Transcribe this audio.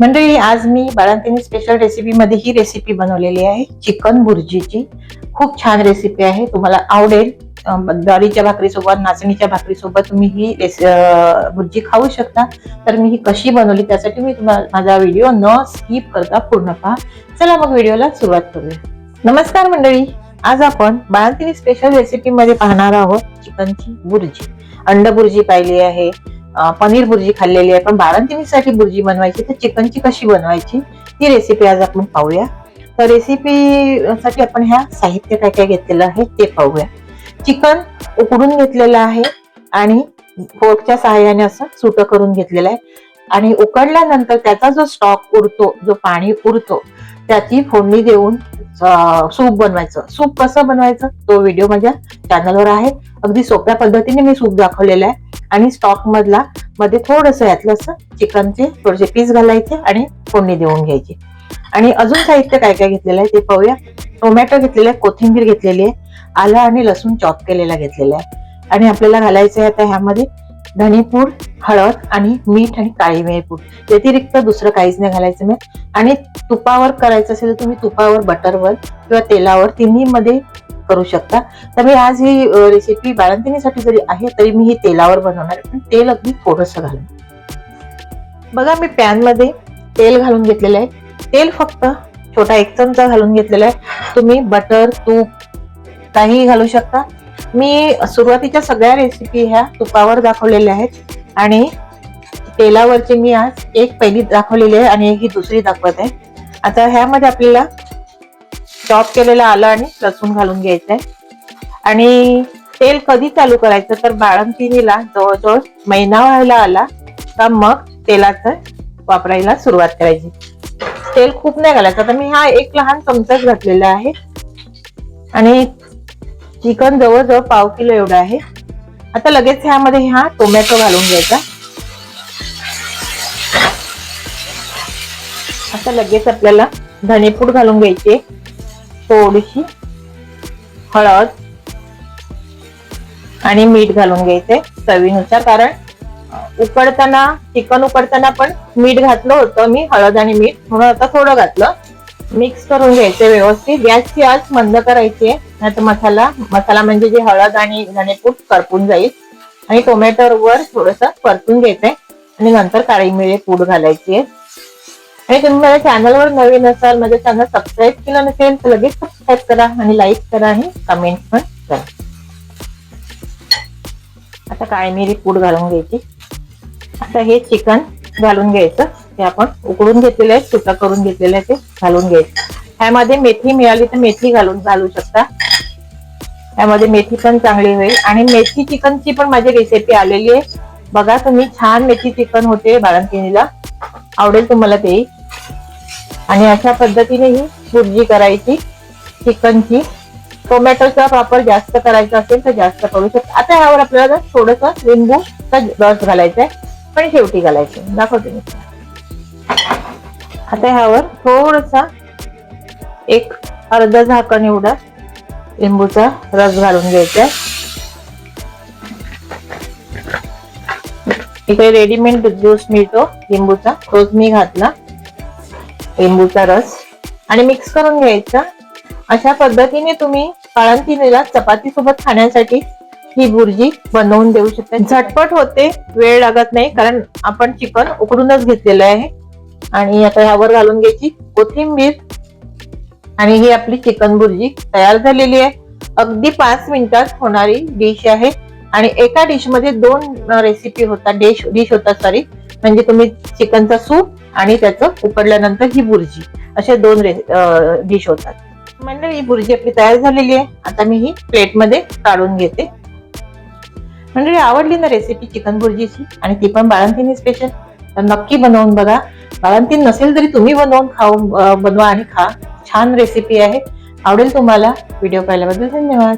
मंडळी आज मी बाळांतिनी special recipe मध्ये ही रेसिपी बनवलेली आहे चिकन बुर्जीची. खूप छान रेसिपी आहे. तुम्हाला आवडेल. ज्वारीच्या भाकरीसोबत नाचणीच्या भाकरीसोबत तुम्ही ही भुर्जी खाऊ शकता. तर मी ही कशी बनवली त्यासाठी मी तुम्हाला माझा व्हिडिओ न स्किप करता पूर्ण पहा. चला मग व्हिडिओला सुरुवात करूया. नमस्कार मंडळी. आज आपण बाळांतिनी स्पेशल रेसिपी मध्ये पाहणार आहोत चिकनची बुर्जी. अंड बुर्जी पाहिली आहे. पनीर बुर्जी खाल्लेली आहे. पण बाळंतिणीसाठी बुर्जी बनवायची तर चिकनची कशी बनवायची ही रेसिपी आज आपण पाहूया. तर रेसिपी साठी आपण ह्या साहित्य काय काय घेतलेलं आहे ते पाहूया. चिकन उकडून घेतलेलं आहे आणि फोर्कच्या सहाय्याने असं सुट करून घेतलेलं आहे. आणि उकडल्यानंतर त्याचा जो स्टॉक उरतो जो पाणी उरतो त्याची फोडणी देऊन सूप बनवायचं. सूप कसं बनवायचं तो व्हिडिओ माझ्या चॅनलवर आहे. अगदी सोप्या पद्धतीने मी सूप दाखवलेला आहे. आणि स्टॉक मधला मध्ये थोडस यातलं असं चिकनचे थोडेसे पीस घालायचे आणि फोडणी देऊन घ्यायची. आणि अजून साहित्य काय काय घेतलेलं आहे ते पाहूया. टोमॅटो घेतलेला आहे कोथिंबीर घेतलेली आहे आलं आणि लसूण चॉप केलेला घेतलेला आहे. आणि आपल्याला घालायचं आहे आता ह्यामध्ये धणेपूड हळद आणि मीठ आणि काळी मिरीपूड व्यतिरिक्त दुसरं काहीच नाही घालायचं नाही आणि तुपावर करायचं असेल तर तुम्ही तुपावर बटरवर किंवा तेलावर तिन्ही मध्ये करू शकता. तर मी आज ही रेसिपी बाळंतिणीसाठी जरी आहे तरी मी ही तेलावर बनवणार पण तेल अगदी थोडस घालून. बघा मी पॅनमध्ये तेल घालून घेतलेलं आहे. तेल फक्त छोटा एक चमचा घालून घेतलेला आहे. तुम्ही बटर तूप काहीही घालू शकता. मी सुरुवातीच्या सगळ्या रेसिपी ह्या तुपावर दाखवलेल्या आहेत. आणि तेलावरची मी आज एक पहिली दाखवलेली आहे आणि एक ही दुसरी दाखवत आहे. आता ह्यामध्ये आपल्याला चॉप केलेलं आलं आणि लसूण घालून घ्यायचं आहे आणि तेल कधी चालू करायचं तर बाळंतिणीला जवळजवळ महिना व्हायला आला का मग तेलाचं वापरायला सुरुवात करायची. तेल खूप नाही घालायचं. तर मी हा एक लहान चमचाच घातलेला आहे. आणि चिकन जवळजवळ पाव किलो एवढं आहे. आता लगेच ह्यामध्ये हा टोमॅटो घालून घ्यायचा. आता लगेच आपल्याला धनेपूड घालून घ्यायचे. थोडीशी हळद आणि मीठ घालून घ्यायचे चवीनुसार कारण उकडताना चिकन उकडताना पण मीठ घातलं होतं मी हळद आणि मीठ. म्हणून आता थोडं घातलं. मिक्स करून घ्यायचे व्यवस्थित. गॅसची आच मंद करायची नाही तर मसाला मसाला म्हणजे जे हळद आणि धणेपूड करपून जाईल. आणि टोमॅटोवर थोडस परतून घ्यायचंय. आणि नंतर काळी मिळे पूड घालायची आहे. आणि तुम्ही माझ्या चॅनलवर नवीन असाल माझ्या चॅनल सबस्क्राईब केलं नसेल तर लगेच सबस्क्राईब करा आणि लाईक करा आणि कमेंट पण करा. आता काळी मिरी पूड घालून घ्यायची? आता हे चिकन घालून घ्यायचं. ते आपण उकडून घेतलेलं आहे सुका करून घेतलेलं आहे ते घालून घ्यायचं. ह्यामध्ये मेथी मिळाली तर मेथी घालून घालू शकता. ह्यामध्ये मेथी पण चांगली होईल. आणि मेथी चिकनची पण माझी रेसिपी आलेली आहे. बघा तुम्ही छान मेथी चिकन होते बाळंतिणीला. आवडेल तुम्हाला तेही आणि अशा पद्धतीने ही भुर्जी करायची चिकनची. टोमॅटोचा वापर जास्त करायचा असेल तर जास्त करू शकतो. आता ह्यावर आपल्याला थोडस लिंबूचा रस घालायचा आहे पण शेवटी घालायचे दाखवते मी. आता ह्यावर थोडसा एक अर्ध झाकण एवढा लिंबूचा रस घालून घ्यायचा आहे. इकडे रेडीमेड ज्यूस मिळतो लिंबूचा. तोच मी घातला. लिंबूचा रस आणि मिक्स करून घ्यायचा. अशा पद्धतीने तुम्ही बाळंतिणीला चपाती सोबत खाण्यासाठी ही भुर्जी बनवून देऊ शकता. झटपट होते वेळ लागत नाही कारण आपण चिकन उकडूनच घेतलेलं आहे. आणि आता ह्यावर घालून घ्यायची कोथिंबीर. आणि ही आपली चिकन भुर्जी तयार झालेली आहे. अगदी पाच मिनिटात होणारी डिश आहे. आणि एका डिशमध्ये दोन रेसिपी होतात डिश डिश होतात सॉरी म्हणजे तुम्ही चिकनचा सूप आणि त्याचं उकडल्यानंतर ही बुर्जी असे दोन डिश होतात. म्हणजे ही बुर्जी आपली तयार झालेली आहे. आता मी ही प्लेटमध्ये काढून घेते. म्हणजे आवडली ना रेसिपी चिकन बुर्जीची? आणि ती पण बाळंतीनी स्पेशल तर नक्की बनवून बघा. बाळंतीन नसेल तरी तुम्ही बनवून खाऊ बनवा आणि खा. छान रेसिपी आहे. आवडेल तुम्हाला. व्हिडिओ पाहिल्याबद्दल धन्यवाद.